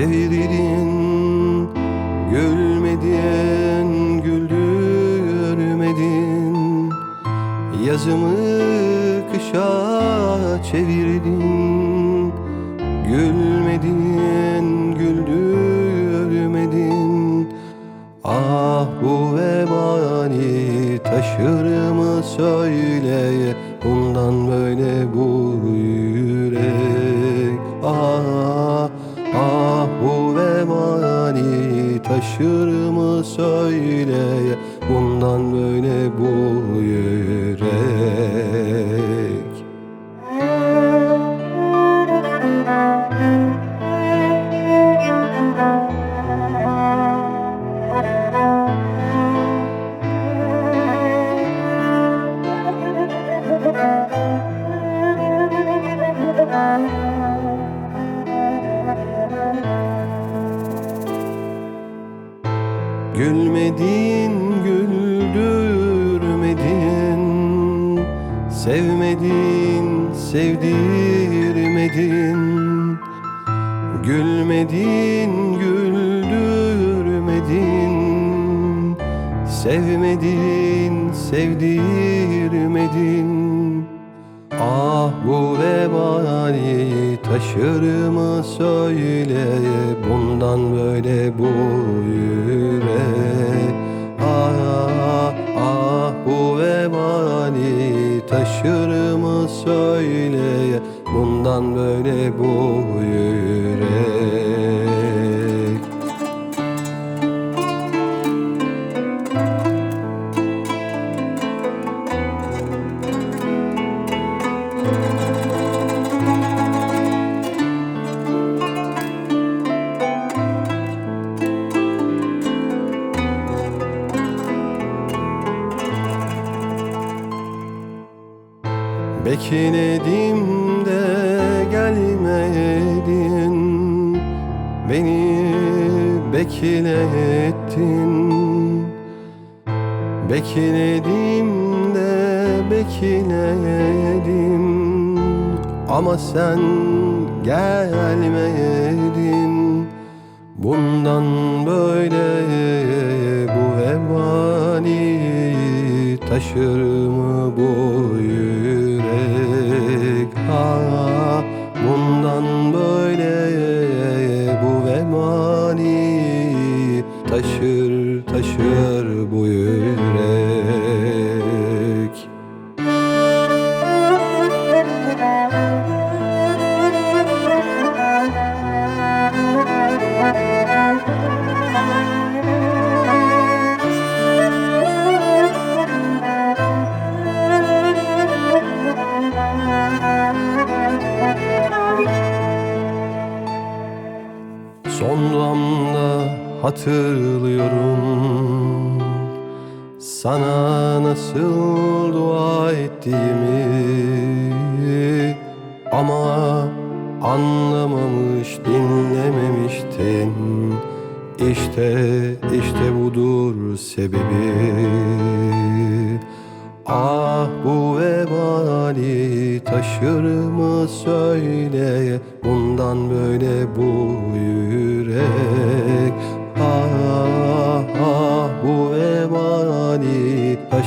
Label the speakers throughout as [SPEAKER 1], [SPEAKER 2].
[SPEAKER 1] çevirdin Gülmedin, güldürmedin Yazımı kışa çevirdin Gülmedin, güldürmedin Ah bu vebali taşır mı söyle Bundan böyle bu yürek ah taşır mı söyle Bundan böyle bu yürek Gülmedin, güldürmedin. Sevmedin, sevdirmedin. Gülmedin, güldürmedin. Sevmedin, sevdirmedin vebali taşır mı söyle Bundan böyle bu yürek Bekledim de gelmedin. Beni beklettin. Bekledim de bekledim. Ama sen gelmedin. Bundan böyle bu vebali taşır mı bu taşır taşır bu yürek. Son damla hatırlıyorum. Sana nasıl dua ettiğimi Ama anlamamış dinlememiştin. İşte işte budur sebebi. Ah bu vebali taşır mı söyle Bundan böyle bu yürek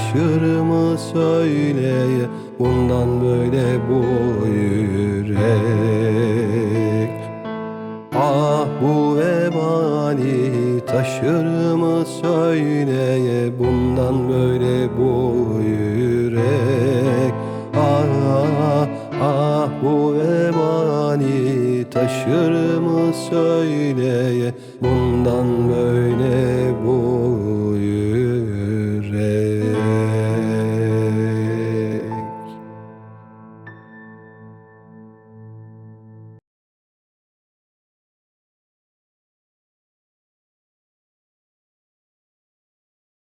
[SPEAKER 1] vebali taşır mı söyle Bundan böyle bu yürek Ah bu vebali taşır mı söyle Bundan böyle bu yürek Ah ah bu vebali taşır mı söyle Bundan böyle